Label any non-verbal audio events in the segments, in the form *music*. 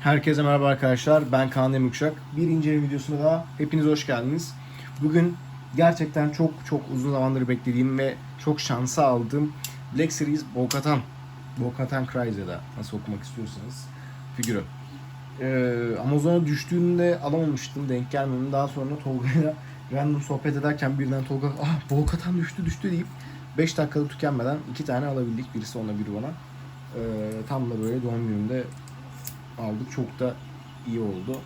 Herkese merhaba arkadaşlar. Ben Kaan Demirkuşak. Bir inceleme videosuna daha hepiniz hoş geldiniz. Bugün gerçekten çok çok uzun zamandır beklediğim ve çok şansı aldığım Black Series Bo-Katan. Bo-Katan Cries ya da nasıl okumak istiyorsanız figürü. Ee, Amazon'a düştüğünde alamamıştım. Denk gelmedim. Daha sonra Tolga'yla *laughs* random sohbet ederken birden Tolga ah Bo-Katan düştü düştü deyip 5 dakikada tükenmeden iki tane alabildik. Birisi ona biri bana. Ee, tam da böyle doğum günümde aldık. Çok da iyi oldu.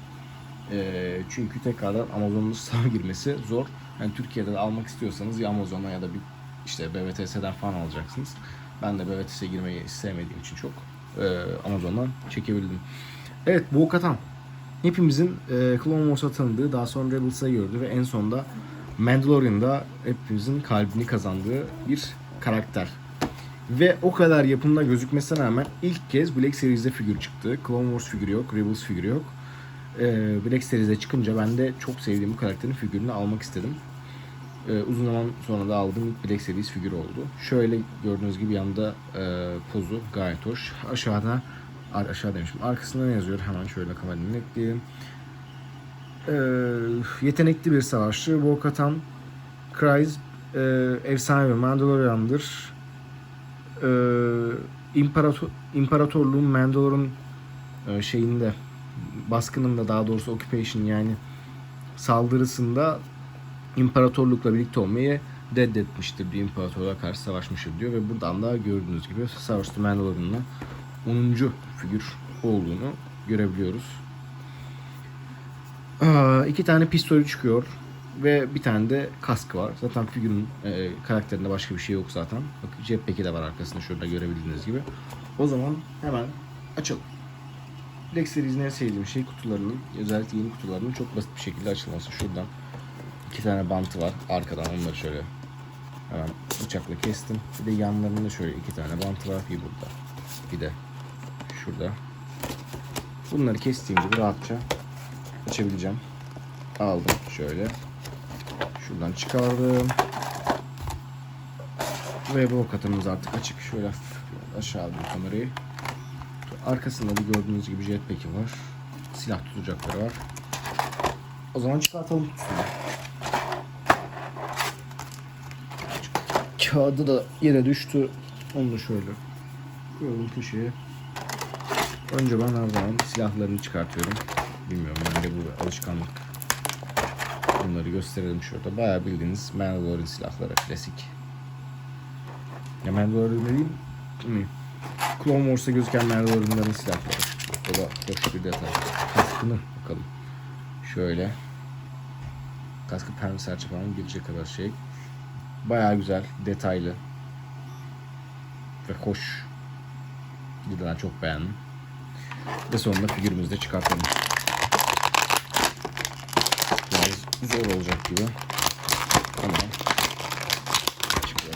Ee, çünkü tekrardan Amazon'un sağ girmesi zor. Yani Türkiye'de de almak istiyorsanız ya Amazon'dan ya da bir işte BBTS'den falan alacaksınız. Ben de BBTS'e girmeyi sevmediğim için çok e, Amazon'dan çekebildim. Evet bu Katan. Hepimizin e, Clone Wars'a tanıdığı, daha sonra Rebels'a gördü ve en sonunda Mandalorian'da hepimizin kalbini kazandığı bir karakter. Ve o kadar yapımda gözükmesine rağmen ilk kez Black Series'de figür çıktı. Clone Wars figürü yok, Rebels figürü yok. Ee, Black Series'de çıkınca ben de çok sevdiğim bu karakterin figürünü almak istedim. Ee, uzun zaman sonra da aldığım ilk Black Series figürü oldu. Şöyle gördüğünüz gibi yanında e, pozu gayet hoş. Aşağıda aşağı demişim. Arkasında ne yazıyor? Hemen şöyle kamerayı ekleyelim. Ee, yetenekli bir savaşçı. Bo-Katan Kryze e, efsane bir Mandalorian'dır e, imparator imparatorluğun Mandalor'un e, şeyinde baskınında daha doğrusu occupation yani saldırısında imparatorlukla birlikte olmayı reddetmiştir bir imparatorluğa karşı savaşmıştır diyor ve buradan da gördüğünüz gibi Star Wars Mandalorian'ın 10. figür olduğunu görebiliyoruz. Aa, iki tane pistolü çıkıyor ve bir tane de kaskı var. Zaten figürün e, karakterinde başka bir şey yok zaten. Bak jetpack'i de var arkasında şurada görebildiğiniz gibi. O zaman hemen açalım. Black Series'in en sevdiğim şey kutularının, özellikle yeni kutularının çok basit bir şekilde açılması. Şuradan iki tane bantı var. Arkadan onları şöyle hemen bıçakla kestim. Bir de yanlarında şöyle iki tane bantı var. Bir burada. Bir de şurada. Bunları kestiğim gibi rahatça açabileceğim. Aldım şöyle. Şuradan çıkardım. Ve bu katımız artık açık. Şöyle aşağı bir kamerayı. Arkasında da gördüğünüz gibi jetpack'i var. Silah tutacakları var. O zaman çıkartalım. Kağıdı da yere düştü. Onu da şöyle koyalım köşeye. Önce ben her zaman silahlarını çıkartıyorum. Bilmiyorum bende bu bir alışkanlık. Bunları gösterelim şurada. Bayağı bildiğiniz Mandalorian silahları klasik. Ya Mandalorian dediğim hmm, Clone Wars'ta gözüken Mandalorian'ların silahları. O da hoş bir detay. Kaskını bakalım. Şöyle. Kaskı pembe serçe falan girecek kadar şey. Bayağı güzel, detaylı. Ve hoş. Cidden çok beğendim. Ve sonunda figürümüzü de çıkartalım. Biraz zor olacak gibi. Ama çıkıyor.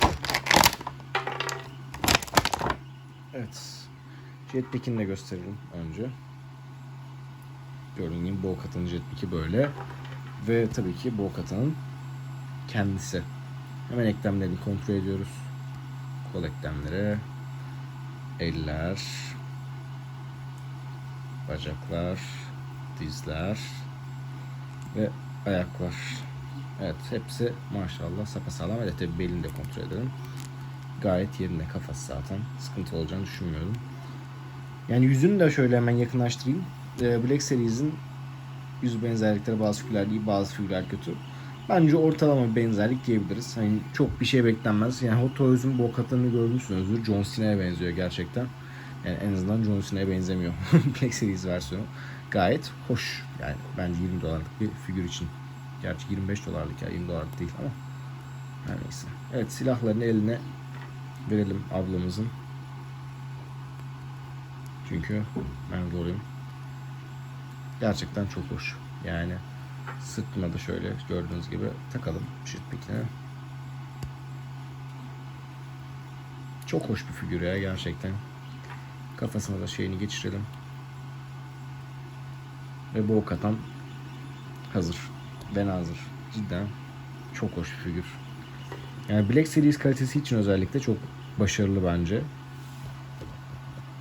Evet. Jetpack'ini de gösterelim önce. Gördüğünüz gibi Bo-Katan'ın jetpack'i böyle. Ve tabii ki Bo-Katan'ın kendisi. Hemen eklemlerini kontrol ediyoruz. Kol eklemleri, eller, bacaklar, dizler ve ayaklar. Evet hepsi maşallah sapasağlam. Evet tabi belini de kontrol edelim. Gayet yerinde kafası zaten. Sıkıntı olacağını düşünmüyorum. Yani yüzünü de şöyle hemen yakınlaştırayım. Ee, Black Series'in yüz benzerlikleri bazı figürler iyi bazı figürler kötü. Bence ortalama bir benzerlik diyebiliriz. Hani çok bir şey beklenmez. Yani Hot Toys'un bu katlarını görmüşsünüzdür. John Cena'ya benziyor gerçekten. Yani en azından John Cena'ya benzemiyor. *laughs* Black Series versiyonu. Gayet hoş. Yani bence 20 dolarlık bir figür için. Gerçi 25 dolarlık ya 20 dolarlık değil ama. Her neyse. Evet silahlarını eline verelim ablamızın. Çünkü Mandalorian gerçekten çok hoş. Yani sırtına da şöyle gördüğünüz gibi takalım jetpack'ine. Çok hoş bir figür ya gerçekten. Kafasına da şeyini geçirelim. Ve bu katan hazır. Ben hazır. Cidden çok hoş bir figür. Yani Black Series kalitesi için özellikle çok başarılı bence.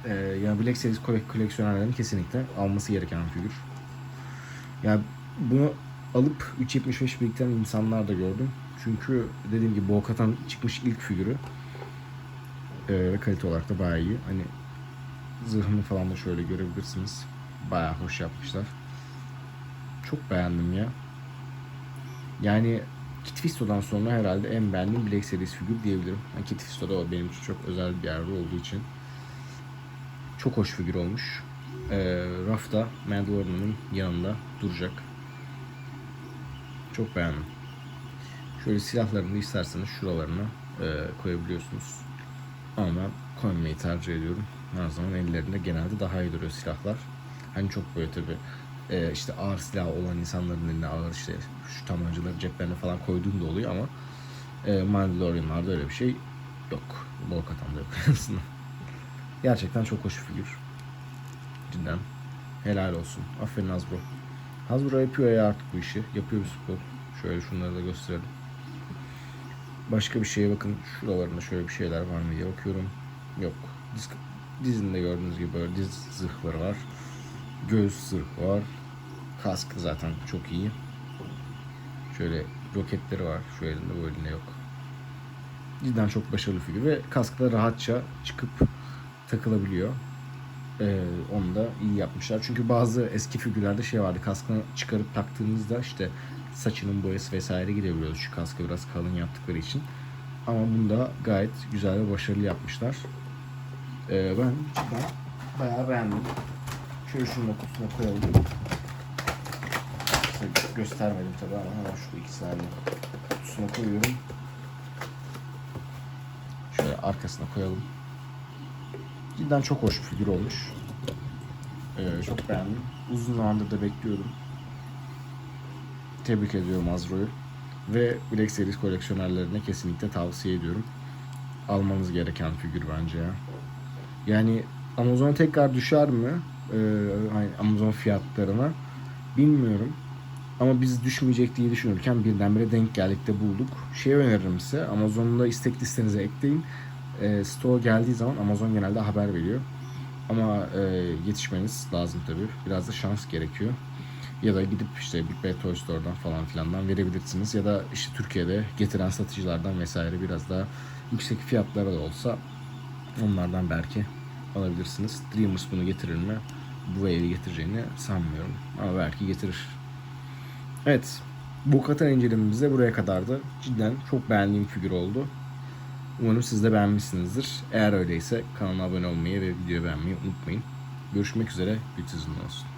Ee, yani Black Series kole- koleksiyonerlerin kesinlikle alması gereken bir figür. Yani bunu alıp 3.75 biriktiren insanlar da gördüm. Çünkü dediğim gibi Bo-Katan çıkmış ilk figürü. Ee, ve kalite olarak da bayağı iyi. Hani zırhını falan da şöyle görebilirsiniz. Bayağı hoş yapmışlar. Çok beğendim ya. Yani Kit Fisto'dan sonra herhalde en beğendiğim Black Series figür diyebilirim. Yani Kit da benim için çok özel bir yerde olduğu için. Çok hoş figür olmuş. Ee, rafta Mandalorian'ın yanında duracak. Çok beğendim. Şöyle silahlarını da isterseniz şuralarına e, koyabiliyorsunuz. Ama ben koymayı tercih ediyorum. Her zaman ellerinde genelde daha iyi duruyor silahlar. Hani çok böyle tabi işte ağır silah olan insanların eline ağır işte şu tabancaları ceplerine falan koyduğum da oluyor ama e, Mandalorian'larda öyle bir şey yok. Bo-Katan'da yok en. Gerçekten çok hoş bir figür. Cidden. Helal olsun. Aferin Hasbro. Hasbro yapıyor ya artık bu işi. Yapıyor bir spor. Şöyle şunları da gösterelim. Başka bir şeye bakın. Şuralarında şöyle bir şeyler var mı diye bakıyorum. Yok. Diz, dizinde gördüğünüz gibi böyle diz zırhları var. Göğüs zırh var. Kask zaten çok iyi. Şöyle roketleri var. Şu elinde bu elinde yok. Cidden çok başarılı figür ve kaskla rahatça çıkıp takılabiliyor. Ee, onu da iyi yapmışlar. Çünkü bazı eski figürlerde şey vardı. Kaskını çıkarıp taktığınızda işte saçının boyası vesaire gidebiliyordu. Şu kaskı biraz kalın yaptıkları için. Ama bunda gayet güzel ve başarılı yapmışlar. Ee, ben cidden bayağı beğendim. Şöyle şunu da kutusuna koyalım. Size göstermedim tabii ama hemen şu iki saniye kutusuna koyuyorum. Şöyle arkasına koyalım. Cidden çok hoş bir figür olmuş. Ee, çok beğendim. Uzun zamandır da bekliyordum. Tebrik ediyorum Azro'yu. Ve Black Series koleksiyonerlerine kesinlikle tavsiye ediyorum. Almanız gereken figür bence ya. Yani Amazon tekrar düşer mi? Ee, Amazon fiyatlarına bilmiyorum. Ama biz düşmeyecek diye düşünürken birdenbire denk geldik de bulduk. Şey öneririm size. Amazon'da istek listenize ekleyin. E, store geldiği zaman Amazon genelde haber veriyor. Ama e, yetişmeniz lazım tabii. Biraz da şans gerekiyor. Ya da gidip işte Big Bad Toy Store'dan falan filandan verebilirsiniz. Ya da işte Türkiye'de getiren satıcılardan vesaire biraz daha yüksek fiyatlara da olsa onlardan belki alabilirsiniz. Dreamers bunu getirir mi? Bu wave'i getireceğini sanmıyorum. Ama belki getirir. Evet. Bu katan incelememiz de buraya kadardı. Cidden çok beğendiğim figür oldu. Umarım siz de beğenmişsinizdir. Eğer öyleyse kanalıma abone olmayı ve videoyu beğenmeyi unutmayın. Görüşmek üzere. Bir olsun.